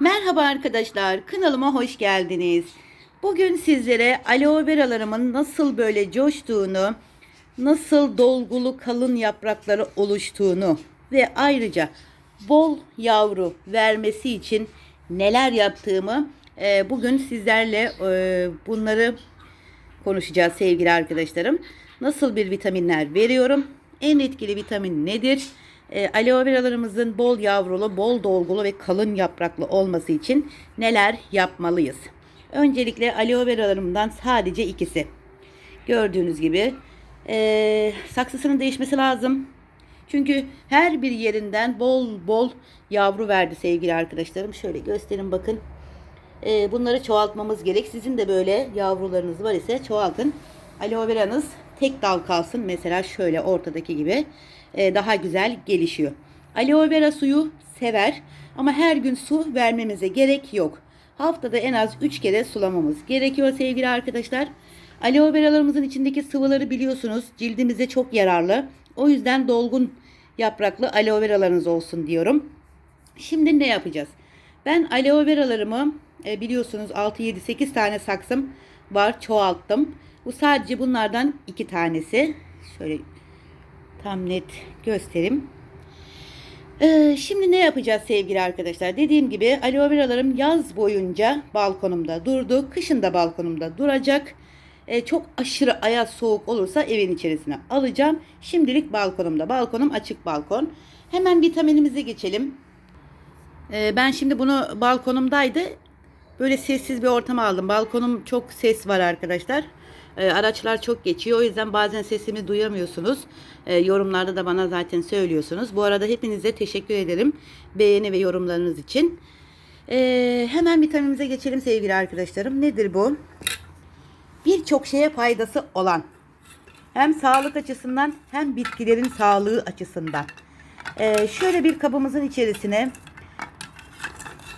Merhaba arkadaşlar, kanalıma hoş geldiniz. Bugün sizlere aloe veralarımın nasıl böyle coştuğunu, nasıl dolgulu kalın yaprakları oluştuğunu ve ayrıca bol yavru vermesi için neler yaptığımı e, bugün sizlerle e, bunları konuşacağız sevgili arkadaşlarım. Nasıl bir vitaminler veriyorum? En etkili vitamin nedir? E, aloe veralarımızın bol yavrulu, bol dolgulu ve kalın yapraklı olması için neler yapmalıyız? Öncelikle aloe veralarımdan sadece ikisi. Gördüğünüz gibi e, saksısının değişmesi lazım. Çünkü her bir yerinden bol bol yavru verdi sevgili arkadaşlarım. Şöyle gösterin bakın. E, bunları çoğaltmamız gerek. Sizin de böyle yavrularınız var ise çoğaltın. Aloe veranız tek dal kalsın. Mesela şöyle ortadaki gibi e, daha güzel gelişiyor. Aloe vera suyu sever ama her gün su vermemize gerek yok. Haftada en az 3 kere sulamamız gerekiyor sevgili arkadaşlar. Aloe veralarımızın içindeki sıvıları biliyorsunuz cildimize çok yararlı. O yüzden dolgun yapraklı aloe veralarınız olsun diyorum. Şimdi ne yapacağız? Ben aloe veralarımı e, biliyorsunuz 6 7 8 tane saksım var çoğalttım. Bu sadece bunlardan iki tanesi. Şöyle tam net göstereyim. Ee, şimdi ne yapacağız sevgili arkadaşlar? Dediğim gibi aloe veralarım yaz boyunca balkonumda durdu. Kışın da balkonumda duracak. Ee, çok aşırı ayaz soğuk olursa evin içerisine alacağım. Şimdilik balkonumda. Balkonum açık balkon. Hemen vitaminimize geçelim. Ee, ben şimdi bunu balkonumdaydı. Böyle sessiz bir ortama aldım. Balkonum çok ses var arkadaşlar. Ee, araçlar çok geçiyor. O yüzden bazen sesimi duyamıyorsunuz. Ee, yorumlarda da bana zaten söylüyorsunuz. Bu arada hepinize teşekkür ederim. Beğeni ve yorumlarınız için. Ee, hemen vitaminimize geçelim sevgili arkadaşlarım. Nedir bu? Birçok şeye faydası olan. Hem sağlık açısından hem bitkilerin sağlığı açısından. Şöyle bir kabımızın içerisine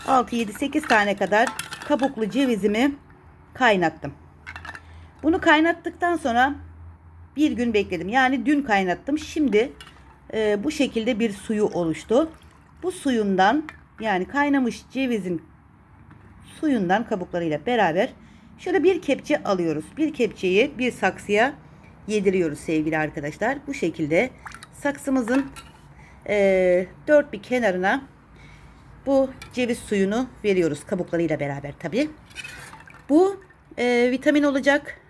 6, 7, 8 tane kadar kabuklu cevizimi kaynattım. Bunu kaynattıktan sonra bir gün bekledim. Yani dün kaynattım. Şimdi e, bu şekilde bir suyu oluştu. Bu suyundan yani kaynamış cevizin suyundan kabuklarıyla beraber şöyle bir kepçe alıyoruz. Bir kepçeyi bir saksıya yediriyoruz sevgili arkadaşlar. Bu şekilde saksımızın e, dört bir kenarına bu ceviz suyunu veriyoruz kabuklarıyla beraber tabi. Bu e, vitamin olacak,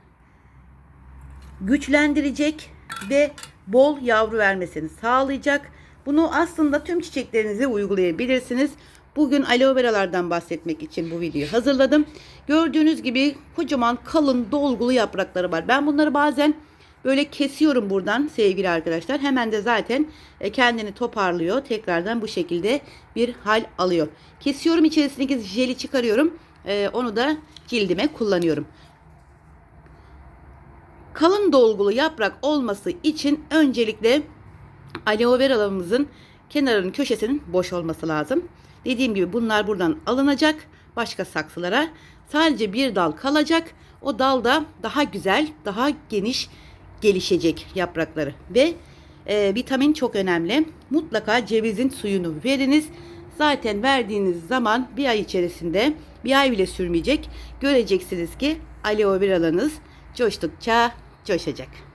güçlendirecek ve bol yavru vermesini sağlayacak. Bunu aslında tüm çiçeklerinize uygulayabilirsiniz. Bugün aloe veralardan bahsetmek için bu videoyu hazırladım. Gördüğünüz gibi kocaman kalın dolgulu yaprakları var. Ben bunları bazen böyle kesiyorum buradan sevgili arkadaşlar. Hemen de zaten e, kendini toparlıyor. Tekrardan bu şekilde bir hal alıyor. Kesiyorum içerisindeki jeli çıkarıyorum. E, onu da cildime kullanıyorum. Kalın dolgulu yaprak olması için öncelikle aloe veralarımızın kenarının köşesinin boş olması lazım. Dediğim gibi bunlar buradan alınacak başka saksılara. Sadece bir dal kalacak. O dalda daha güzel, daha geniş gelişecek yaprakları ve e, vitamin çok önemli. Mutlaka cevizin suyunu veriniz. Zaten verdiğiniz zaman bir ay içerisinde bir ay bile sürmeyecek. Göreceksiniz ki aloe veralarınız coştukça coşacak.